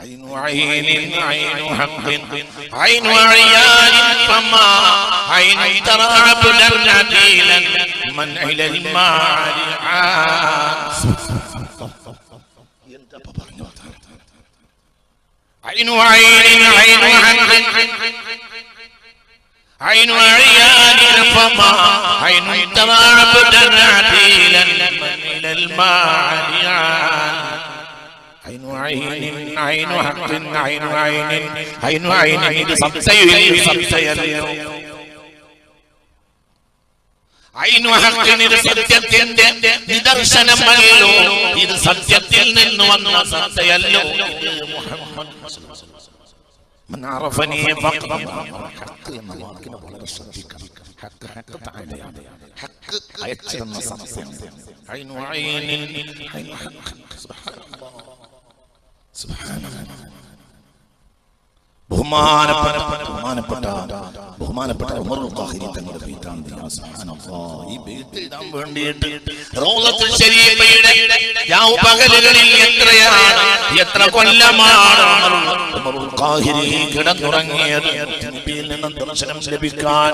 عين عين عين حق عين عيان فما عين ترى عبدا عديلا من إلى المعالي عاص عين عين عين حق عين عيان فما عين ترى عبدا عديلا من إلى المعالي ഇത് സംശയം സംശയമല്ലോ ഇത് സത്യത്തിന്റെ നിദർശനമല്ലോ ഇത് സത്യത്തിൽ നിന്ന് വന്ന സത്യല്ലോ ഇത് മുഹമ്മദ് من ബഹുമാനപ്പെട്ട ബഹുമാനപ്പെട്ട ബഹുമാനപ്പെട്ട തങ്ങളുടെ ഈ വേണ്ടിയിട്ട് പകലുകളിൽ എത്രയാണ്? എത്ര കൊല്ലമാണ്? കിടന്നുറങ്ങിയത് നിന്ന് ദർശനം ലഭിക്കാൻ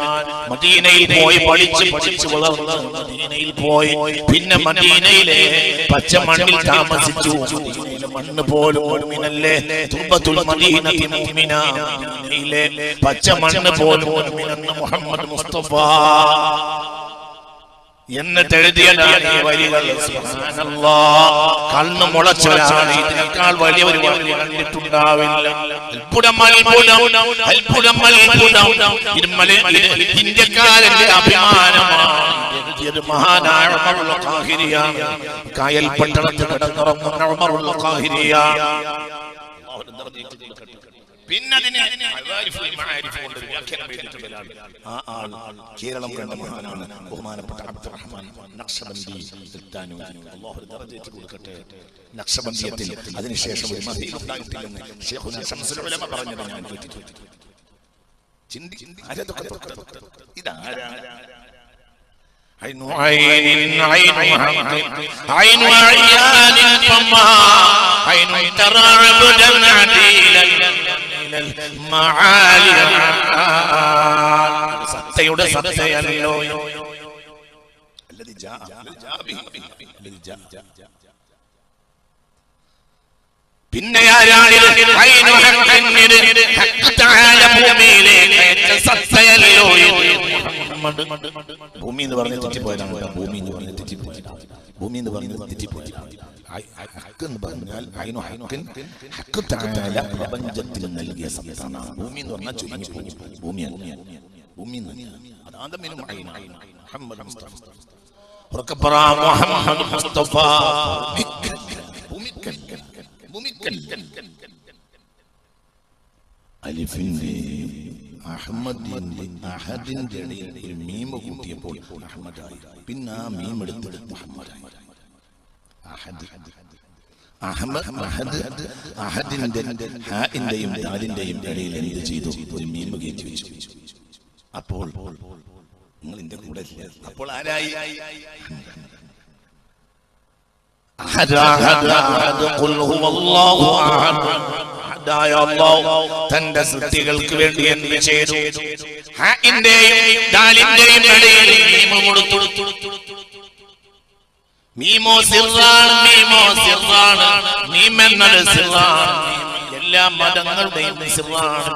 മദീനയിൽ പോയി പഠിച്ച് പഠിച്ച് വളർന്ന് മദീനയിൽ പോയി. പിന്നെ മദീനയിലെ പച്ച മണ്ണിൽ താമസിച്ചു. മണ്ണ് പോലും മുഅ്മിനല്ലേ തുബത്തുൽ മദീനത്തി മുഅ്മിന മദീനയിലെ പച്ച മണ്ണ് പോലും മുഅ്മിനെന്ന് മുഹമ്മദ് മുസ്തഫ. എന്നിട്ട് എഴുതിയതാണ് ഈ വരികൾ. കണ്ണ് ഇതിനേക്കാൾ വലിയ ഒരു കണ്ടിട്ടുണ്ടാവില്ല. ഇന്ത്യക്കാരന്റെ അഭിമാനമാണ്. മഹാനായ കായൽ പട്ടണത്തിൽ കിടന്നുറങ്ങുന്ന പിന്നെ അതിനെ അവാരിഫുൽ മആരിഫ് കൊണ്ട് വ്യാഖ്യാനം എഴുതിയിട്ടുള്ളതാണ്. ആ ആൾ കേരളം കണ്ട മഹാനാണ് ബഹുമാനപ്പെട്ട അബ്ദുറഹ്മാൻ നക്ഷബന്ദി സുൽത്താനൂരി. അല്ലാഹു ഒരു ദറജയ്ക്ക് കൊടുക്കട്ടെ നക്ഷബന്ദിയത്തിൽ അതിനുശേഷം ഒരു മഹീൽ ഉണ്ടായിട്ടില്ലെന്ന് ശൈഖുനാ ശംസുൽ ഉലമ പറഞ്ഞത് ഞാൻ കേട്ടിട്ടുണ്ട് ചിന്തി ആരതൊക്കെ തൊട്ടത്? ഇതാരാണ് عين عين عين حق عين عيان فما عين ترى عبدا عديلا إلى المعالي സത്തയുടെ സത്തയല്ലോ. പിന്നെ ആരാണ് ഭൂമി എന്ന് പറഞ്ഞ് തെറ്റിപ്പോയതാണ് ഭൂമി എന്ന് പറഞ്ഞ് തെറ്റിപ്പോയതാണ്. ഭൂമി എന്ന് പറയുന്നത് തെറ്റിപ്പോയതാണ് ഹക്ക് എന്ന് പറഞ്ഞാൽ ഐനു ഹക്കിൻ ഹക്ക് തആല പ്രപഞ്ചത്തിന് നൽകിയ സത്താണ്. ഭൂമി എന്ന് പറഞ്ഞാൽ ചുരുങ്ങി പോകും ഭൂമിയല്ല. ഭൂമി മുഹമ്മദ് മുസ്തഫ. അലിഫിന്റെ അഹമ്മദിന്റെ അഹദിന്റെ ഇടയിൽ ഒരു മീമ കൂട്ടിയപ്പോൾ അഹമ്മദായി പിന്നെ ആ മീം എടുത്തത് മുഹമ്മദായി അഹദ് അഹമ്മദ് അഹദ് അഹദിന്റെ ഹാഇന്റെയും ദാലിന്റെയും ഇടയിൽ എന്ത് ചെയ്തു ഒരു മീമ കയറ്റി അപ്പോൾ നിങ്ങൾ എന്റെ കൂടെ? അപ്പോൾ ആരായി അഹദ് അഹദ് അഹദ് ഖുൽ ഹുവല്ലാഹു അഹദ് അഹദായ അല്ലാഹു തന്റെ സൃഷ്ടികൾക്ക് വേണ്ടി എന്ത് ചെയ്തു? ഹാഇന്റെയും ദാലിന്റെയും ഇടയിൽ മീമ കൊടുത്തു. മീമോ സിറാണ് മീമോ സിറാണ് മീം എന്നത് സിറാണ് എല്ലാ മതങ്ങളുടെയും സിറാണ്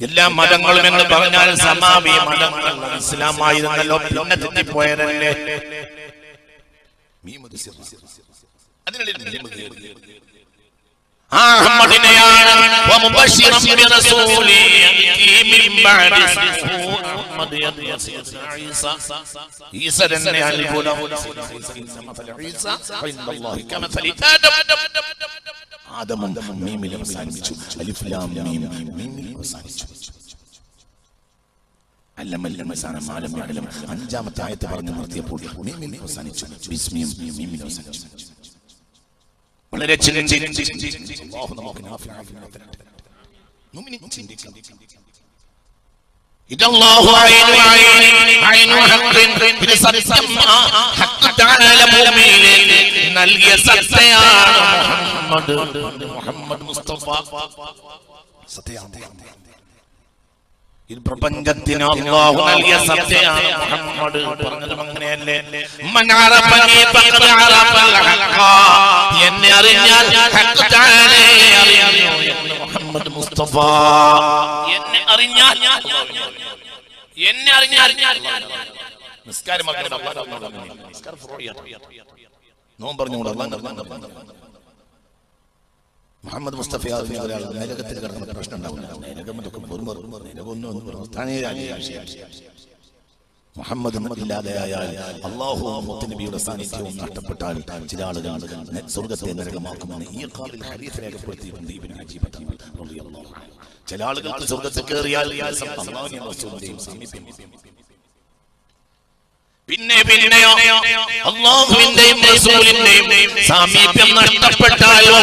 എല്ലാ മതങ്ങളും എന്ന് പറഞ്ഞാൽ സമാവി മതങ്ങൾ ഇസ്ലാമായിരുന്നല്ലോ പിന്നെ തെറ്റിപ്പോയതല്ലേ? മീമത് സിറാണ്. അതിനിടയിൽ മീം കയറി. ആ അഹമ്മദിനെയാണ് വമുബശ്ശിറൻ ബിറസൂലി യഅതി മിൻ ബഅദി ഇസ്മുഹു അഹ്മദ് യദ്ഇ ഈസ. ഈസ. തന്നെ അത്ഭുതം ഈസ ഇൻദല്ലാഹി കമസലി ആദം ആദമും മീമിൽ അവസാനിച്ചു അലിഫ് ലാം മീം മീമിൽ അവസാനിച്ചു അല്ലമല്ലം അവസാനം ആലം അലം അഞ്ചാമത്തെ ആയത്ത് പറഞ്ഞു നിർത്തിയപ്പോൾ അവസാനിച്ചു. അവസാനിച്ചു. വളരെ മുഹമ്മദ് മുഹമ്മദ് മുസ്തഫ സത്യമാണ് ഈ പ്രപഞ്ചത്തിന് അല്ലാഹു നൽകിയ സത്യമാണ്. മുഹമ്മദ് പറഞ്ഞതും അങ്ങനെയല്ലേ? എന്നെ അറിഞ്ഞാൽ മുഹമ്മദ് മുസ്തഫ. എന്നെ അറിഞ്ഞാൽ എന്നെ അറിഞ്ഞാൽ നിസ്കാരം അള്ളാഹ് നോമ്പ് പറഞ്ഞുകൊണ്ട് അള്ളാഹ് മുഹമ്മദ് മുസ്തഫ അറിഞ്ഞ ഒരാൾ നരകത്തിൽ പ്രശ്നം ഉണ്ടാവില്ല. നരകം വെറും നരകമൊന്നും എന്ന് പറഞ്ഞു മുഹമ്മദ് ഇല്ലാതെയായാൽ അള്ളാഹു മുത്തനബിയുടെ സാന്നിധ്യവും നഷ്ടപ്പെട്ടാൽ ചില ആളുകൾ സ്വർഗത്തെ നരകമാക്കുമെന്ന് ഈ ഹരീഫ് രേഖപ്പെടുത്തിയിട്ടുണ്ട് ഇബിൻ അജീബ്. ചില ആളുകൾ സ്വർഗത്തിൽ കയറിയാൽ സമീപിക്കും പിന്നെ പിന്നെയോ അള്ളാഹുവിന്റെയും റസൂലിന്റെയും സാമീപ്യം നഷ്ടപ്പെട്ടാലോ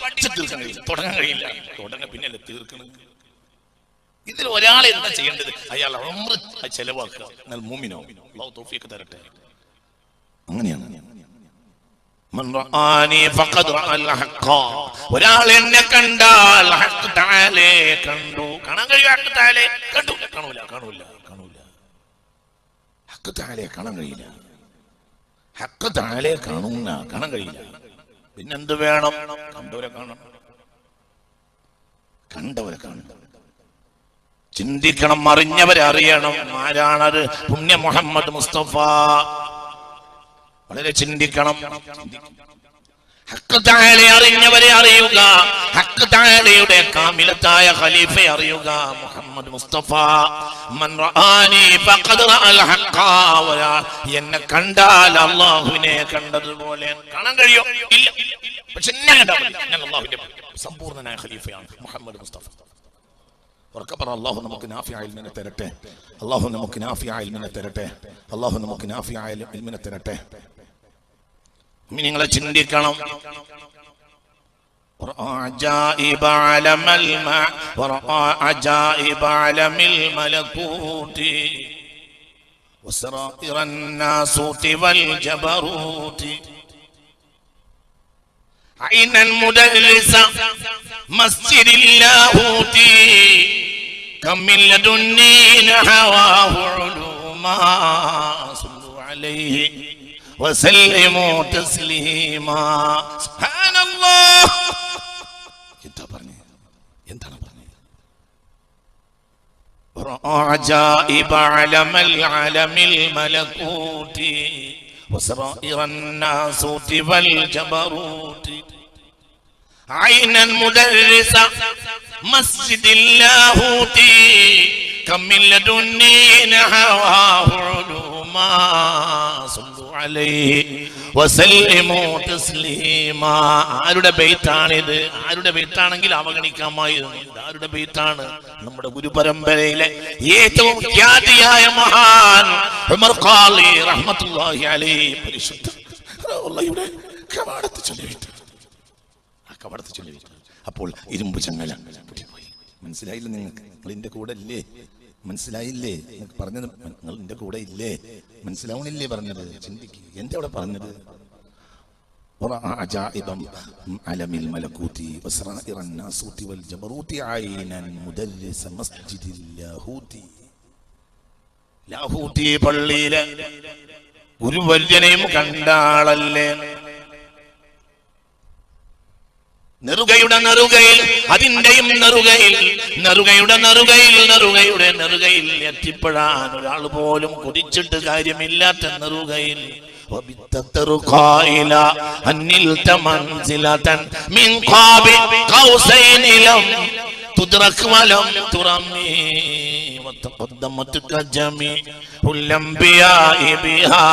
പഠിച്ചു തീർക്കാൻ കഴിയില്ല തുടങ്ങാൻ കഴിയില്ല തുടങ്ങ പിന്നല്ലേ തീർക്കണം ഇതിൽ ഒരാൾ എന്താ ചെയ്യേണ്ടത്? അയാൾ ചെലവാക്കുക. എന്നാൽ മൂമിനോ? തൗഫീഖ് തരട്ടെ. അങ്ങനെയാണ്. ഒരാൾ എന്നെ കണ്ടാൽ കണ്ടു. കാണാൻ കഴിയും കണ്ടു. കാണൂല കാണൂല കാണൂല. ഹഖ് തആലേ കാണാൻ കഴിയില്ല. ഹഖ് തആലേ കാണൂല കാണാൻ കഴിയില്ല. പിന്നെന്ത് വേണം? കണ്ടവരെ കാണണം. കണ്ടവരെ കാണണം. ചിന്തിക്കണം അറിഞ്ഞവരെ അറിയണം ആരാണത്? പുണ്യ മുഹമ്മദ് മുസ്തഫ. വളരെ ചിന്തിക്കണം. ഹക്ക് താഴെ അറിഞ്ഞവരെ അറിയുക. ഹക്ക് താഴെയുടെ കാമിലത്തായ ഖലീഫയെ അറിയുക. മുഹമ്മദ് മുസ്തഫ. മൻ എന്നെ കണ്ടാൽ അല്ലാഹുവിനെ കണ്ടതുപോലെ കാണാൻ കഴിയോ. ഇല്ല. പക്ഷെ എന്നെ കണ്ടാൽ ഞാൻ സമ്പൂർണനായ ഖലീഫയാണ് മുഹമ്മദ് മുസ്തഫ. ഉറക്കെ പറ അള്ളാഹു നമുക്ക് നാഫിയായ ഇൽമിനെ തരട്ടെ അള്ളാഹു നമുക്ക് നാഫിയായ ഇൽമിനെ തരട്ടെ അള്ളാഹു നമുക്ക് നാഫിയായ ഇൽമിനെ തരട്ടെ ഇനി നിങ്ങളെ ചിന്തിക്കണം ورأى عجائب عالم الماء ورأى عجائب عالم الملكوت وسرائر الناسوت والجبروت عينا مدلسة مسجد اللاهوت كم من لدني نحواه علوما صلوا عليه وسلموا تسليما سبحان الله എന്താ പറഞ്ഞു എന്താണ് പറഞ്ഞത് ورأى عجائب علم العالم الملكوت وسرائر الناسوت والجبروت عينا مدرسة مسجد اللاهوت كم من لدني نحواه علوما صلوا عليه وسلموا تسليما ആരുടെ ബെയ്ത്താണിത് ആരുടെ ബെയ്ത്താണെങ്കിൽ അവഗണിക്കാമായിരുന്നു ഇത് ആരുടെ ബെയ്ത്താണ് നമ്മുടെ ഗുരുപരമ്പരയിലെ ഏറ്റവും ഖ്യാതിയായ മഹാൻ ഉമർ ഖാലി റഹ്മത്തുള്ളാഹി അലൈഹി പരിശുദ്ധ അള്ളാഹുവിന്റെ കവാടത്ത് ചൊല്ലിവിട്ടു ആ കവർത്ത് ചൊല്ലി അപ്പോൾ ഇരുമ്പ് ചങ്ങല മനസ്സിലായില്ല നിങ്ങൾക്ക്? നിങ്ങൾ എന്റെ കൂടെ ഇല്ലേ? മനസ്സിലായില്ലേ? നിങ്ങൾക്ക് പറഞ്ഞത് നിങ്ങൾ എന്റെ കൂടെ ഇല്ലേ? മനസ്സിലാവണില്ലേ പറഞ്ഞത്? ചിന്തിക്കുക എന്റെ അവിടെ പറഞ്ഞത്? അലമിൽ മലക്കൂത്തി വൽ മുദല്ലിസ കണ്ടാളല്ലേ? നെറുകയുടെ നെറുകയിൽ അതിന്റെയും നെറുകയിൽ നെറുകയുടെ നെറുകയിൽ നെറുകയുടെ നെറുകയിൽ എത്തിപ്പെടാൻ ഒരാൾ പോലും കുതിച്ചിട്ട് കാര്യമില്ലാത്ത നെറുകയിൽ. തുറക്കുമലം തുറന്നേ. أن نلت منزلة من قاب قوسين لم تدرك ولم ترمي وتقدمتك جميع الأنبياء بها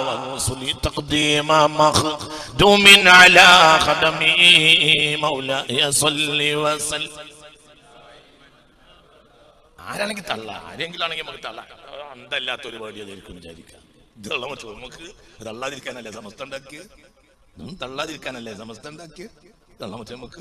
والرسل تقديم مخدوم على خدمه مولاي صل وسلم ആരാണെങ്കിൽ തള്ള ആരെങ്കിലും ആണെങ്കിൽ നമുക്ക് തള്ള എന്തല്ലാത്തൊരു വേടിയതായിരിക്കും വിചാരിക്കാം ഇതുള്ള വെച്ച് നമുക്ക് തള്ളാതിരിക്കാനല്ലേ സമസ്ത ഉണ്ടാക്കിയത് ഉം, തള്ളാതിരിക്കാനല്ലേ സമസ്ത ഉണ്ടാക്കിയത് ഇതുള്ള വെച്ച് നമുക്ക്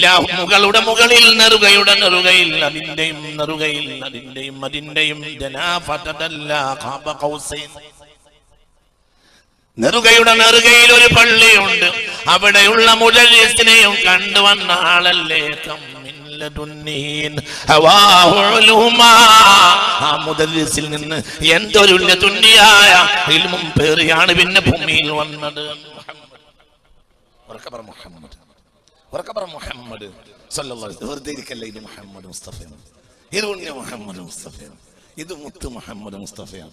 ലാഹുകളുടെ മുകളിൽ നെറുകയുടെ നെറുകയിൽ അതിന്റെയും നെറുകയിൽ അതിന്റെയും അതിന്റെയും നെറുകയുടെ നെറുകയിൽ ഒരു പള്ളിയുണ്ട്. അവിടെയുള്ള മുതലിസിനെയും കണ്ടുവന്ന ആളല്ലേ തമ്മ ആ നിന്ന് എന്തൊരു തുന്നിയായ ഇൽമും പേറിയാണ് പിന്നെ ഭൂമിയിൽ വന്നത്. മുഹമ്മദ്. മുഹമ്മദ്. വെറുതെ ഇരിക്കല്ല മുഹമ്മദ് മുസ്തഫയാണ് മുഹമ്മദ് മുസ്തഫയാണ് ഇത് മുത്ത് മുഹമ്മദ് മുസ്തഫയാണ്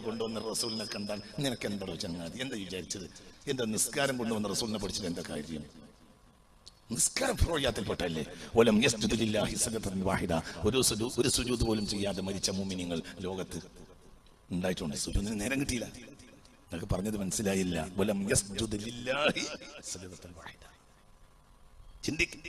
കൊണ്ടുവന്ന റസൂലിനെ കണ്ടാൽ നിനക്ക് എന്താണോ ചങ്ങാതി? എന്താ വിചാരിച്ചത്? എന്താ നിസ്കാരം കൊണ്ടുവന്ന റസൂലിനെ പഠിച്ചത് എന്താ കാര്യം? നിസ്കാരം ഫുറോഴിയാത്തിൽ പെട്ടല്ലേ ഒലം വാഹിദ. ഒരു ഒരു സുജൂദ് പോലും ചെയ്യാതെ മരിച്ച മുഅ്മിനീങ്ങൾ ലോകത്ത് ഉണ്ടായിട്ടുണ്ട്. സുജൂതിന് നേരം കിട്ടിയില്ല. നിങ്ങൾക്ക് പറഞ്ഞത് മനസ്സിലായില്ല. ഒലം ചിന്തിക്കും